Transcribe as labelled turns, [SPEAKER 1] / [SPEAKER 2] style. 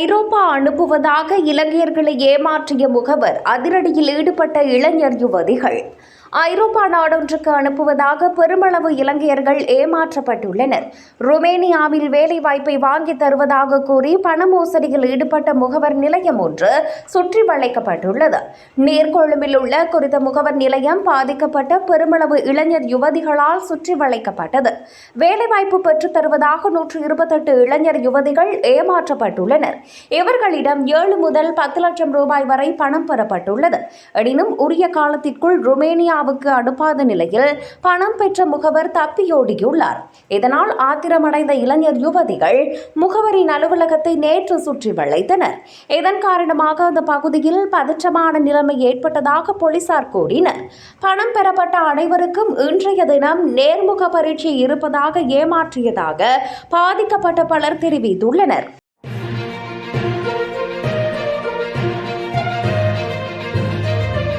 [SPEAKER 1] ஐரோப்பா அனுப்புவதாக இலங்கையர்களை ஏமாற்றிய முகவர் அதிரடியில் ஈடுபட்ட இளைஞர் யுவதிகள். ஐரோப்பா நாடொன்றுக்கு அனுப்புவதாக பெருமளவு இலங்கையர்கள் ஏமாற்றப்பட்டுள்ளனர். ருமேனியாவில் வேலைவாய்ப்பை வாங்கி தருவதாக கூறி பண மோசடியில் ஈடுபட்ட முகவர் நிலையம் ஒன்று சுற்றி வளைக்கப்பட்டுள்ளது. நீர்கொழும்பில் உள்ள குறித்த முகவர் நிலையம் பாதிக்கப்பட்ட பெருமளவு இளைஞர் யுவதிகளால் சுற்றி வளைக்கப்பட்டது. வேலைவாய்ப்பு பெற்றுத் தருவதாக நூற்று இருபத்தெட்டு இளைஞர் யுவதிகள் ஏமாற்றப்பட்டுள்ளனர். இவர்களிடம் ஏழு முதல் பத்து லட்சம் ரூபாய் வரை பணம் பெறப்பட்டுள்ளது. எனினும் உரிய காலத்திற்குள் ருமேனியா இந்தியாவுக்கு அனுப்பாத நிலையில் பணம் பெற்ற முகவர் தப்பியோடியுள்ளார். இதனால் ஆத்திரமடைந்த இளைஞர் யுவதிகள் முகவரின் அலுவலகத்தை நேற்று சுற்றி வளைத்தனர். இதன் காரணமாக அந்த பகுதியில் பதற்றமான நிலைமை ஏற்பட்டதாக போலீசார் கூறினர். பணம் பெறப்பட்ட அனைவருக்கும் இன்றைய தினம் நேர்முக பரீட்சை இருப்பதாக ஏமாற்றியதாக பாதிக்கப்பட்ட பலர் தெரிவித்துள்ளனர்.